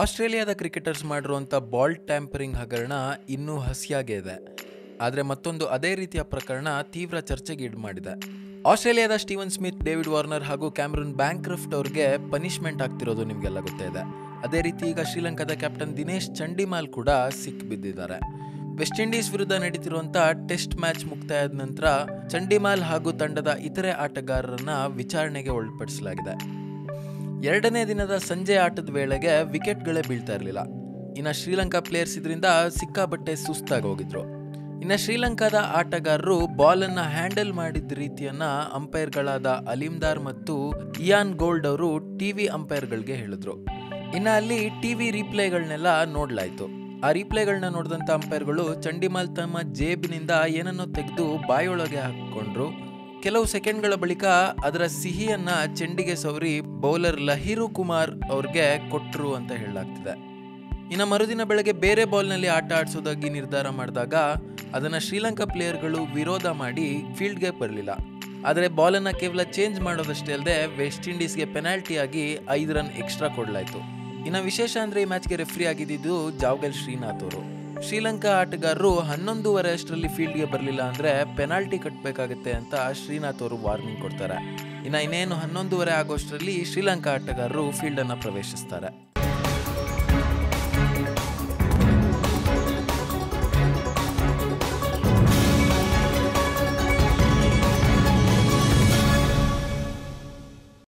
ಆಸ್ಟ್ರೇಲಿಯಾದ ಕ್ರಿಕೆಟರ್ಸ್ ಮಾಡಿರುವಂಥ ball tampering ಹಗರಣ ಇನ್ನೂ ಹಸಿಯಾಗೇ ಇದೆ. ಆದರೆ ಮತ್ತೊಂದು ಅದೇ ರೀತಿಯ ಪ್ರಕರಣ ತೀವ್ರ ಚರ್ಚೆಗೆ ಈಡು ಮಾಡಿದೆ ಆಸ್ಟ್ರೇಲಿಯಾದ ಸ್ಟೀವನ್ ಸ್ಮಿತ್, ಡೇವಿಡ್ ವಾರ್ನರ್ ಹಾಗೂ ಕ್ಯಾಮ್ರನ್ ಬ್ಯಾಂಕ್ರಫ್ಟ್ ಅವ್ರಿಗೆ ಪನಿಷ್ಮೆಂಟ್ ಆಗ್ತಿರೋದು ನಿಮಗೆಲ್ಲ ಗೊತ್ತೇ ಇದೆ. ಅದೇ ರೀತಿ ಈಗ ಶ್ರೀಲಂಕಾದ ಕ್ಯಾಪ್ಟನ್ ದಿನೇಶ್ ಚಂಡಿಮಾಲ್ ಕೂಡ ಸಿಕ್ ಬಿದ್ದಿದ್ದಾರೆ. ವೆಸ್ಟ್ ಇಂಡೀಸ್ ವಿರುದ್ಧ ನಡೀತಿರುವಂಥ ಟೆಸ್ಟ್ ಮ್ಯಾಚ್ ಮುಕ್ತಾಯದ ನಂತರ ಚಂಡಿಮಾಲ್ ಹಾಗೂ ತಂಡದ ಇತರೆ ಆಟಗಾರರನ್ನ ವಿಚಾರಣೆಗೆ ಒಳಪಡಿಸಲಾಗಿದೆ. ಎರಡನೇ ದಿನದ ಸಂಜೆ ಆಟದ ವೇಳೆಗೆ ವಿಕೆಟ್ಗಳೇ ಬೀಳ್ತಾ ಇರಲಿಲ್ಲ. ಇನ್ನು ಶ್ರೀಲಂಕಾ ಪ್ಲೇಯರ್ಸ್ ಇದರಿಂದ ಸಿಕ್ಕಾಬಟ್ಟೆ ಸುಸ್ತಾಗಿ ಹೋಗಿದ್ರು. ಇನ್ನು ಶ್ರೀಲಂಕಾದ ಆಟಗಾರರು ಬಾಲನ್ನು ಹ್ಯಾಂಡಲ್ ಮಾಡಿದ ರೀತಿಯನ್ನು ಅಂಪೈರ್ಗಳಾದ ಅಲಿಮ್ದಾರ್ ಮತ್ತು ಇಯಾನ್ ಗೋಲ್ಡ್ ಅವರು ಟಿ ವಿ ಅಂಪೈರ್ಗಳಿಗೆ ಹೇಳಿದ್ರು. ಇನ್ನು ಅಲ್ಲಿ ಟಿ ವಿ ರೀಪ್ಲೇಗಳನ್ನೆಲ್ಲ ನೋಡ್ಲಾಯ್ತು. ಆ ರೀಪ್ಲೇಗಳನ್ನ ನೋಡಿದಂಥ ಅಂಪೈರ್ಗಳು ಚಂಡಿಮಾಲ್ ತಮ್ಮ ಜೇಬಿನಿಂದ ಏನನ್ನೋ ತೆಗೆದು ಬಾಯೊಳಗೆ ಹಾಕೊಂಡ್ರು ಕೆಲವು ಸೆಕೆಂಡ್ಗಳ ಬಳಿಕ ಅದರ ಸಿಹಿಯನ್ನ ಚೆಂಡಿಗೆ ಸವರಿ ಬೌಲರ್ ಲಹಿರು ಕುಮಾರ್ ಅವ್ರಿಗೆ ಕೊಟ್ಟರು ಅಂತ ಹೇಳಲಾಗ್ತಿದೆ. ಇನ್ನು ಮರುದಿನ ಬೆಳಗ್ಗೆ ಬೇರೆ ಬಾಲ್ನಲ್ಲಿ ಆಟ ಆಡಿಸೋದಾಗಿ ನಿರ್ಧಾರ ಮಾಡಿದಾಗ ಅದನ್ನು ಶ್ರೀಲಂಕಾ ಪ್ಲೇಯರ್ಗಳು ವಿರೋಧ ಮಾಡಿ ಫೀಲ್ಡ್ಗೆ ಬರಲಿಲ್ಲ. ಆದರೆ ಬಾಲನ್ನು ಕೇವಲ ಚೇಂಜ್ ಮಾಡೋದಷ್ಟೇ ಅಲ್ಲದೆ ವೆಸ್ಟ್ ಇಂಡೀಸ್ಗೆ ಪೆನಾಲ್ಟಿ ಆಗಿ ಐದು ರನ್ ಎಕ್ಸ್ಟ್ರಾ ಕೊಡಲಾಯಿತು. ಇನ್ನು ವಿಶೇಷ ಅಂದರೆ ಈ ಮ್ಯಾಚ್ಗೆ ರೆಫ್ರಿ ಆಗಿದ್ದು ಜಾವ್ಗಲ್ ಶ್ರೀನಾಥ್ ಅವರು. ಶ್ರೀಲಂಕಾ ಆಟಗಾರರು ಹನ್ನೊಂದೂವರೆ ಅಷ್ಟರಲ್ಲಿ ಫೀಲ್ಡ್ಗೆ ಬರಲಿಲ್ಲ ಅಂದರೆ ಪೆನಾಲ್ಟಿ ಕಟ್ಟಬೇಕಾಗುತ್ತೆ ಅಂತ ಶ್ರೀನಾಥ್ ಅವರು ವಾರ್ನಿಂಗ್ ಕೊಡ್ತಾರೆ. ಇನ್ನು ಇನ್ನೇನು ಹನ್ನೊಂದೂವರೆ ಆಗೋಷ್ಟರಲ್ಲಿ ಶ್ರೀಲಂಕಾ ಆಟಗಾರರು ಫೀಲ್ಡನ್ನು ಪ್ರವೇಶಿಸ್ತಾರೆ.